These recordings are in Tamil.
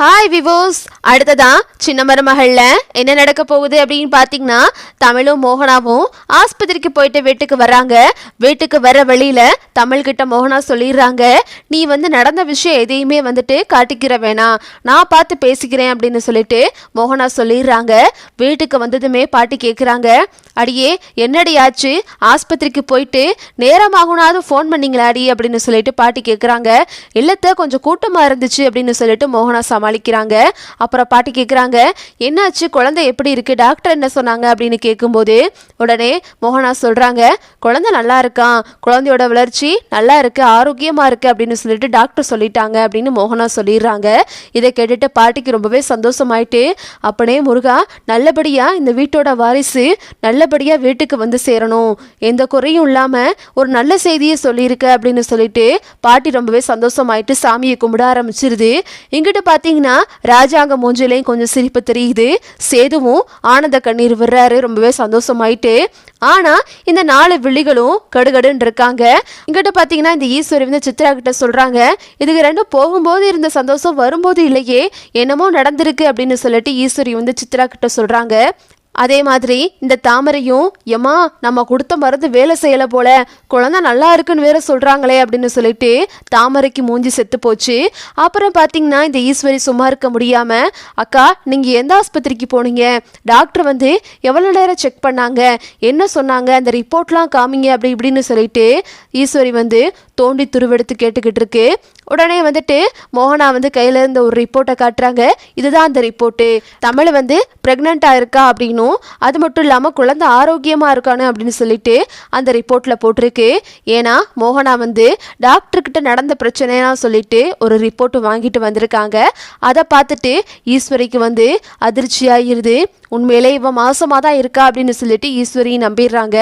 ஹாய் விவோஸ் அடுத்ததான் சின்ன மருமகளில் என்ன நடக்க போகுது அப்படின்னு பார்த்தீங்கன்னா தமிழும் மோகனாவும் ஆஸ்பத்திரிக்கு போயிட்டு வீட்டுக்கு வராங்க வீட்டுக்கு வர வழியில் தமிழ்கிட்ட மோகனா சொல்லிடுறாங்க. நீ வந்து நடந்த விஷயம் எதையுமே வந்துட்டு காட்டிக்கிற வேணாம். நான் பார்த்து பேசிக்கிறேன் அப்படின்னு சொல்லிட்டு மோகனா சொல்லிடுறாங்க. வீட்டுக்கு வந்ததுமே பாட்டி கேட்குறாங்க அடியே என்னடி ஆச்சு? ஆஸ்பத்திரிக்கு போயிட்டு நேரமாகுனாவது ஃபோன் பண்ணீங்களாடி அப்படின்னு சொல்லிட்டு பாட்டி கேட்குறாங்க இல்லத்த கொஞ்சம் கூட்டமாக இருந்துச்சு அப்படின்னு சொல்லிட்டு மோகனா சமாளிக்கிறாங்க. அப்புறம் பாட்டி கேட்குறாங்க என்னாச்சு? குழந்தை எப்படி இருக்கு? டாக்டர் என்ன சொன்னாங்க? அப்படின்னு கேட்கும்போது உடனே மோகனா சொல்கிறாங்க குழந்தை நல்லா இருக்கான். குழந்தையோட வளர்ச்சி நல்லா இருக்கு. ஆரோக்கியமாக இருக்கு. அப்படின்னு சொல்லிட்டு டாக்டர் சொல்லிட்டாங்க அப்படின்னு மோகனா சொல்லிடுறாங்க. இதை கேட்டுட்டு பாட்டிக்கு ரொம்பவே சந்தோஷமாயிட்டு அப்படியே முருகா நல்லபடியாக இந்த வீட்டோட வாரிசு நல்லபடியாக வீட்டுக்கு வந்து சேரணும். எந்த குறையும் இல்லாமல் ஒரு நல்ல செய்தியை சொல்லியிருக்க. அப்படின்னு சொல்லிட்டு பாட்டி ரொம்பவே சந்தோஷமாயிட்டு சாமியை கும்பிட ஆரம்பிச்சிருது. இங்கிட்டு பார்த்தீங்கன்னா ராஜாங்க மூஞ்சிலையும் கொஞ்சம் சிரிப்பு தெரியுது. சேதுவும் ஆனந்த கண்ணீர் விடுறாரு. ரொம்பவே சந்தோஷமாயிட்டு. ஆனா இந்த நாலு விழிகளும் கடுகடுன்னு இருக்காங்க. இங்கிட்ட பார்த்தீங்கன்னா இந்த ஈஸ்வரி வந்து சித்ரா கிட்ட சொல்றாங்க இதுக்கு ரெண்டும் போகும்போது இருந்த சந்தோஷம் வரும்போது இல்லையே. என்னமோ நடந்திருக்கு அப்படின்னு சொல்லிட்டு ஈஸ்வரி வந்து சித்ரா கிட்ட சொல்றாங்க. அதே மாதிரி இந்த தாமரையும் எம்மா நம்ம கொடுத்த மருந்து வேலை செய்யலை போல. குழந்தை நல்லா இருக்குன்னு வேற சொல்கிறாங்களே அப்படின்னு சொல்லிட்டு தாமரைக்கு மூஞ்சி செத்து போச்சு. அப்புறம் பார்த்தீங்கன்னா இந்த ஈஸ்வரி சும்மா இருக்க முடியாமல் அக்கா நீங்கள் எந்த ஆஸ்பத்திரிக்கு போனீங்க? டாக்டர் வந்து எவ்வளோ நேரம் செக் பண்ணாங்க? என்ன சொன்னாங்க? அந்த ரிப்போர்ட்லாம் காமிங்க அப்படி இப்படின்னு சொல்லிட்டு ஈஸ்வரி வந்து தோண்டி துருவெடுத்து கேட்டுக்கிட்டு இருக்கு. உடனே வந்துட்டு மோகனா வந்து கையில இருந்த ஒரு ரிப்போர்ட்டை காட்டுறாங்க. இதுதான் அந்த ரிப்போர்ட்டு. தமிழ் வந்து ப்ரெக்னெண்ட்டாக இருக்கா? இருக்கும் அது மட்டும் இல்லாமல் குழந்தை ஆரோக்கியமாக இருக்கானு அப்படின்னு சொல்லிட்டு அந்த ரிப்போர்ட்டில் போட்டிருக்கு. ஏன்னா மோகனா வந்து டாக்டர்கிட்ட நடந்த பிரச்சனைலாம் சொல்லிட்டு ஒரு ரிப்போர்ட் வாங்கிட்டு வந்திருக்காங்க. அதை பார்த்துட்டு ஈஸ்வரிக்கு வந்து அதிர்ச்சியாயிருது. உண்மையிலே இவன் மாசமாக தான் இருக்கா அப்படின்னு சொல்லிட்டு ஈஸ்வரி நம்பிடுறாங்க.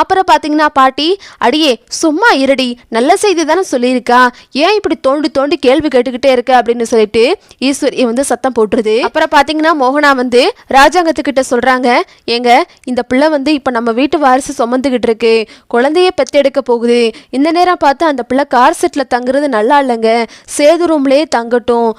அப்புறம் பார்த்தீங்கன்னா பாட்டி அடியே சும்மா இருடி. நல்ல செய்தி தானே சொல்லியிருக்கா. ஏன் இப்படி தோண்டி தோண்டி கேள்வி கேட்டுக்கிட்டே இருக்க அப்படின்னு சொல்லிட்டு ஈஸ்வரி வந்து சத்தம் போட்டுருது. அப்புறம் பார்த்தீங்கன்னா மோகனா வந்து ராஜாங்கத்துக்கிட்ட சொல்கிறாங்க ஏங்க இந்த பிள்ளை வந்து இப்போ நம்ம வீட்டு வாரிசு சுமந்துக்கிட்டு இருக்கு. குழந்தைய பெத்தெடுக்க போகுது. இந்த நேரம் பார்த்து அந்த பிள்ளை கார் செட்டில் தங்குறது நல்லா இல்லைங்க. சேது ரூம்லேயே தங்கட்டும்.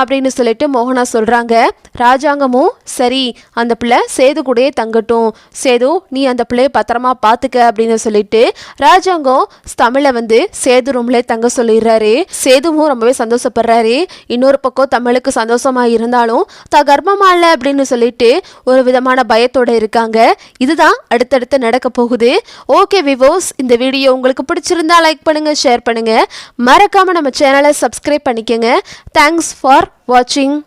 அப்படின்னு சொல்லிட்டு மோகனா சொல்கிறாங்க ராஜாங்கமும் சரி அந்த பிள்ளை சேது கூடயே தங்கட்டும். சேது நீ அந்த பிள்ளைய பத்திரமா பார்த்துக்க அப்படின்னு சொல்லிட்டு ராஜாங்கம் தமிழை வந்து சேது ரூம்ல தங்க சொல்லிடுறாரு. சேதுவும் ரொம்பவே சந்தோஷப்படுறாரு. இன்னொரு பக்கம் தமிழுக்கு சந்தோஷமாக இருந்தாலும் த கர்ப்பமா அப்படின்னு சொல்லிட்டு ஒரு விதமான பயத்தோட இருக்காங்க. இதுதான் அடுத்தடுத்து நடக்க போகுது. ஓகே விவோஸ் இந்த வீடியோ உங்களுக்கு பிடிச்சிருந்தா லைக் பண்ணுங்க ஷேர் பண்ணுங்க. மறக்காம நம்ம சேனலை சப்ஸ்கிரைப் பண்ணிக்கோங்க. Thanks for watching.